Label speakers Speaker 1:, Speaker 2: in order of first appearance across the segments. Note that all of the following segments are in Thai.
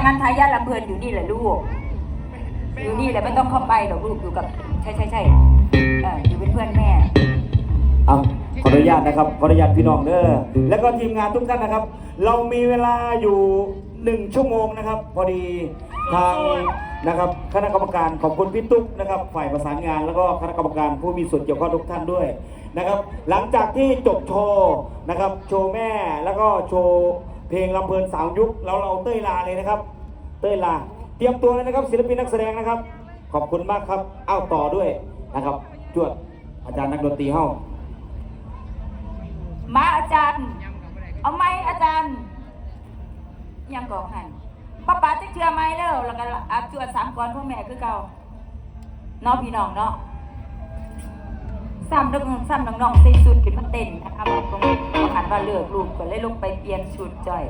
Speaker 1: ทานั้นทายาทลำเพลินอยู่นี่แหละลูก อยู่นี่แหละไม่ต้องเข้าไปหรอกลูกอยู่กับใช่ใช่ใช่เอออยู่เป็นเพื่อนแม่
Speaker 2: เอาขออนุญาตนะครับขออนุญาตพี่น้องเด้อแล้วก็ทีมงานทุกท่านนะครับ เรามีเวลาอยู่หนึ่งชั่วโมงนะครับ พอดีทางนะครับคณะกรรมการขอบคุณพี่ตุ๊กนะครับ ฝ่ายประสานงานแล้วก็คณะกรรมการผู้มีส่วนเกี่ยวข้องทุกท่านด้วยนะครับ หลังจากที่จบโชว์นะครับ โชว์แม่แล้วก็โชว์ เพลงลำเพลินสาวยุคเราเราเต้ยลาเลยนะครับ เต้ยลา เตรียมตัวเลยนะครับศิลปินนักแสดงนะครับ ขอบคุณมากครับเอ้าต่อด้วยนะครับจวดอาจารย์นักดนตรีเฮ้า
Speaker 1: มาอาจารย์ เอาไหมอาจารย์ ยังกองหันป้าป๋าจะเชื่อไหมแล้วแล้วก็อาจวดสามก่อนพ่อแม่คือเก่าเน้องพี่น้องเนาะ ซ้ำน้องซ้ำน้องๆใส่ชุดขึ้นมาเต้นนะคะบตรงนี้หันว่าเลือกลูกก็เลยลงไปเปลี่ยนชุดจ่อย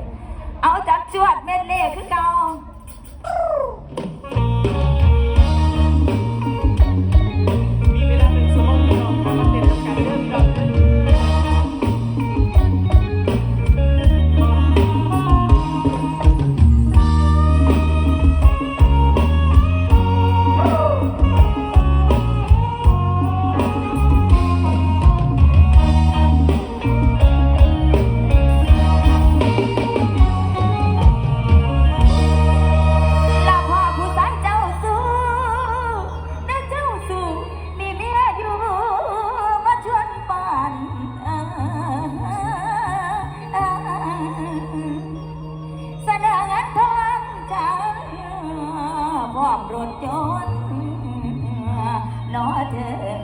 Speaker 1: เอาจับจวดเม็ดเล่คือเก่า
Speaker 3: น้อเถิ
Speaker 1: ด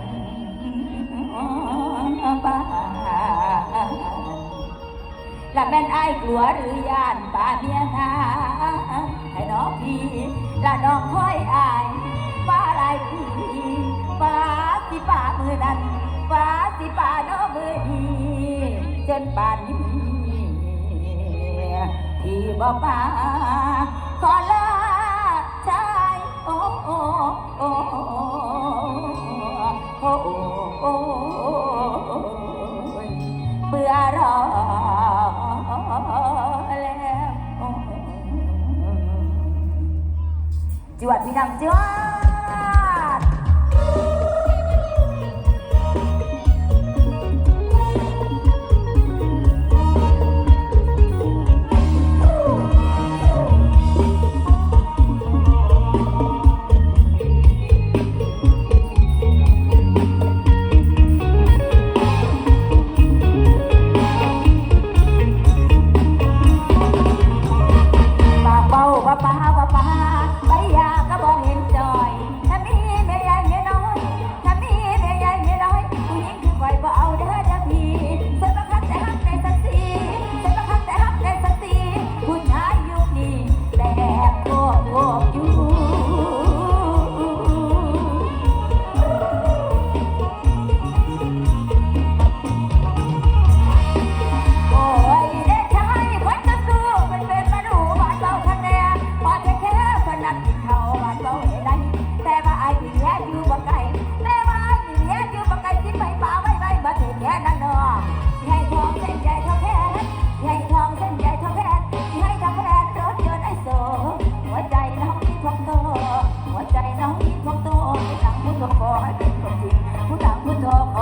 Speaker 1: บ้านละแม่นไอ้ายกลัวหรือย่านป่าเมียนาให้น้องพี่ละน้องค่อยอายฟ้าลายพี่ฟ้าสิป่ามือนั้นฟ้าสิป่าน้องมือนี้จนป่านนี้ที่บ่มาขอลาชายโอ้โอ้โอ้ มีดพี่น้ว ใจน้องนิดมองโตให้สังมุดก็ขอให้เป็นคนจริงผู้ต่างผู้ทอ